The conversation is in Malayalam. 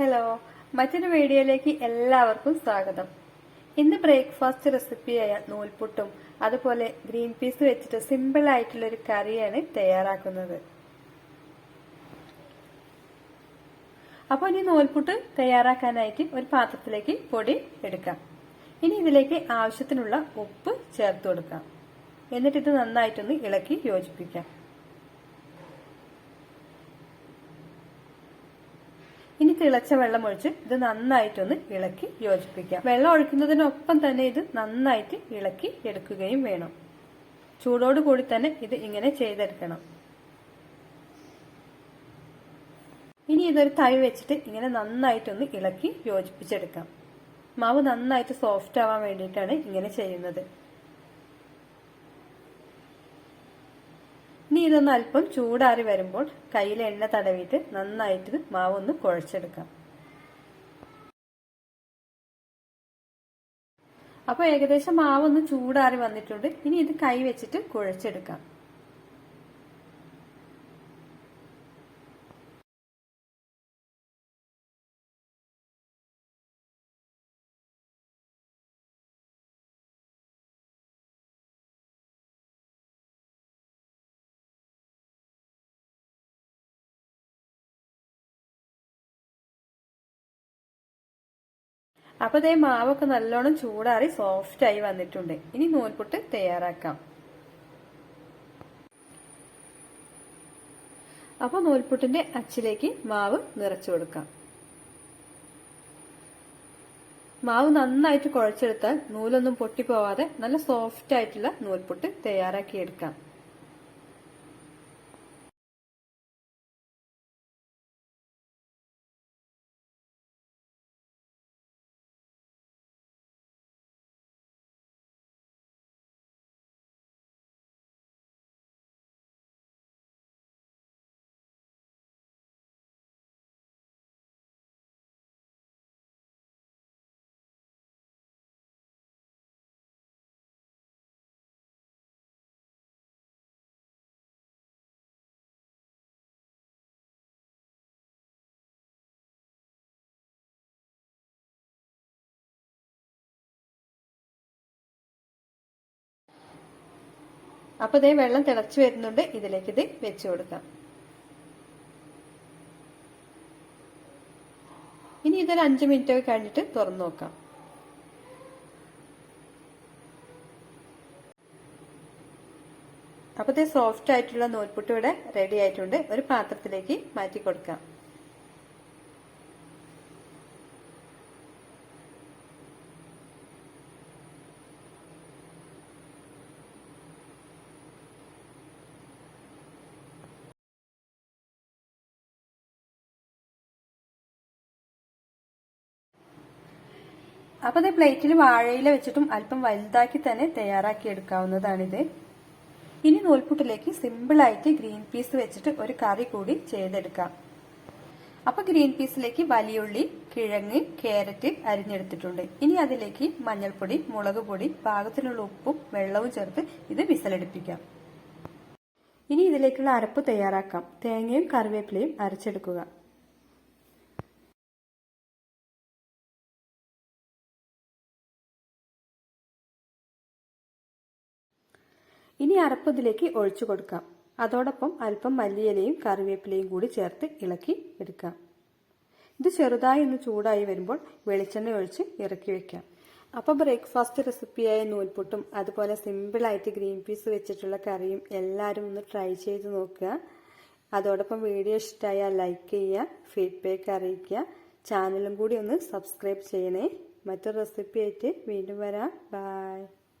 ഹലോ മറ്റൊരു വീഡിയോയിലേക്ക് എല്ലാവർക്കും സ്വാഗതം. ഇന്ന് ബ്രേക്ക്ഫാസ്റ്റ് റെസിപ്പിയായ നൂൽപുട്ടും അതുപോലെ ഗ്രീൻ പീസ് വെച്ചിട്ട് സിമ്പിൾ ആയിട്ടുള്ള ഒരു കറിയാണ് തയ്യാറാക്കുന്നത്. അപ്പോൾ ഇനി നൂൽപുട്ട് തയ്യാറാക്കാനായിട്ട് ഒരു പാത്രത്തിലേക്ക് പൊടി എടുക്കാം. ഇനി ഇതിലേക്ക് ആവശ്യത്തിനുള്ള ഉപ്പ് ചേർത്ത് കൊടുക്കാം. എന്നിട്ട് ഇത് നന്നായിട്ടൊന്ന് ഇളക്കി യോജിപ്പിക്കാം. തിളച്ച വെള്ളം ഒഴിച്ച് ഇത് നന്നായിട്ടൊന്ന് ഇളക്കി യോജിപ്പിക്കാം വെള്ളം ഒഴിക്കുന്നതിനൊപ്പം തന്നെ ഇത് നന്നായിട്ട് ഇളക്കി എടുക്കുകയും വേണം. ചൂടോട് കൂടി തന്നെ ഇത് ഇങ്ങനെ ചെയ്തെടുക്കണം. ഇനി ഇതൊരു തൈ വെച്ചിട്ട് ഇങ്ങനെ നന്നായിട്ടൊന്ന് ഇളക്കി യോജിപ്പിച്ചെടുക്കാം. മാവ് നന്നായിട്ട് സോഫ്റ്റ് ആവാൻ വേണ്ടിയിട്ടാണ് ഇങ്ങനെ ചെയ്യുന്നത്. ഇതൊന്ന് അല്പം ചൂടാറി വരുമ്പോൾ കയ്യിൽ എണ്ണ തടവിയിട്ട് നന്നായിട്ട് മാവ് ഒന്ന് കുഴച്ചെടുക്കാം. അപ്പോൾ ഏകദേശം മാവ് ഒന്ന് ചൂടാറി വന്നിട്ടുണ്ട്. ഇനി ഇത് കൈ വെച്ചിട്ട് കുഴച്ചെടുക്കാം. അപ്പൊ ഇതേ മാവൊക്കെ നല്ലോണം ചൂടാറി സോഫ്റ്റ് ആയി വന്നിട്ടുണ്ട്. ഇനി നൂൽപുട്ട് തയ്യാറാക്കാം. അപ്പൊ നൂൽപുട്ടിന്റെ അച്ചിലേക്ക് മാവ് നിറച്ചു കൊടുക്കാം. മാവ് നന്നായിട്ട് കുഴച്ചെടുത്താൽ നൂലൊന്നും പൊട്ടിപ്പോവാതെ നല്ല സോഫ്റ്റ് ആയിട്ടുള്ള നൂൽപുട്ട് തയ്യാറാക്കിയെടുക്കാം. അപ്പൊ ഇതേ വെള്ളം തിളച്ചു വരുന്നുണ്ട്. ഇതിലേക്ക് ഇത് വെച്ചു കൊടുക്കാം. ഇനി ഇതൊരു അഞ്ചു മിനിറ്റ് ഒക്കെ കഴിഞ്ഞിട്ട് തുറന്നു നോക്കാം. അപ്പത്തെ സോഫ്റ്റ് ആയിട്ടുള്ള നൂൽപുട്ട് ഇവിടെ റെഡി ആയിട്ടുണ്ട്. ഒരു പാത്രത്തിലേക്ക് മാറ്റി കൊടുക്കാം. അപ്പോൾ ഇത് പ്ലേറ്റിൽ വാഴയില വെച്ചിട്ടും അല്പം വലുതാക്കി തന്നെ തയ്യാറാക്കി എടുക്കാവുന്നതാണിത്. ഇനി നൂൽപുട്ടിലേക്ക് സിമ്പിളായിട്ട് ഗ്രീൻ പീസ് വെച്ചിട്ട് ഒരു കറി കൂടി ചെയ്തെടുക്കാം. അപ്പൊ ഗ്രീൻ പീസിലേക്ക് വലിയുള്ളി കിഴങ്ങ് കാരറ്റ് അരിഞ്ഞെടുത്തിട്ടുണ്ട്. ഇനി അതിലേക്ക് മഞ്ഞൾപ്പൊടി മുളക് പൊടി പാകത്തിനുള്ള ഉപ്പും വെള്ളവും ചേർത്ത് ഇത് വിസലടിപ്പിക്കാം. ഇനി ഇതിലേക്കുള്ള അരപ്പ് തയ്യാറാക്കാം. തേങ്ങയും കറിവേപ്പിലയും അരച്ചെടുക്കുക. ഇനി അരപ്പ് ഇതിലേക്ക് ഒഴിച്ചു കൊടുക്കാം. അതോടൊപ്പം അല്പം മല്ലിയിലയും കറിവേപ്പിലയും കൂടി ചേർത്ത് ഇളക്കി എടുക്കാം. ഇത് ചെറുതായി ഒന്ന് ചൂടായി വരുമ്പോൾ വെളിച്ചെണ്ണ ഒഴിച്ച് ഇറക്കി വെക്കാം. അപ്പോൾ ബ്രേക്ക്ഫാസ്റ്റ് റെസിപ്പിയായ നൂൽപുട്ടും അതുപോലെ സിമ്പിളായിട്ട് ഗ്രീൻ പീസ് വെച്ചിട്ടുള്ള കറിയും എല്ലാവരും ഒന്ന് ട്രൈ ചെയ്ത് നോക്കുക. അതോടൊപ്പം വീഡിയോ ഇഷ്ടമായാൽ ലൈക്ക് ചെയ്യുക ഫീഡ്ബാക്ക് അറിയിക്കുക. ചാനലും കൂടി ഒന്ന് സബ്സ്ക്രൈബ് ചെയ്യണേ. മറ്റൊരു റെസിപ്പിയായിട്ട് വീണ്ടും വരാം. ബൈ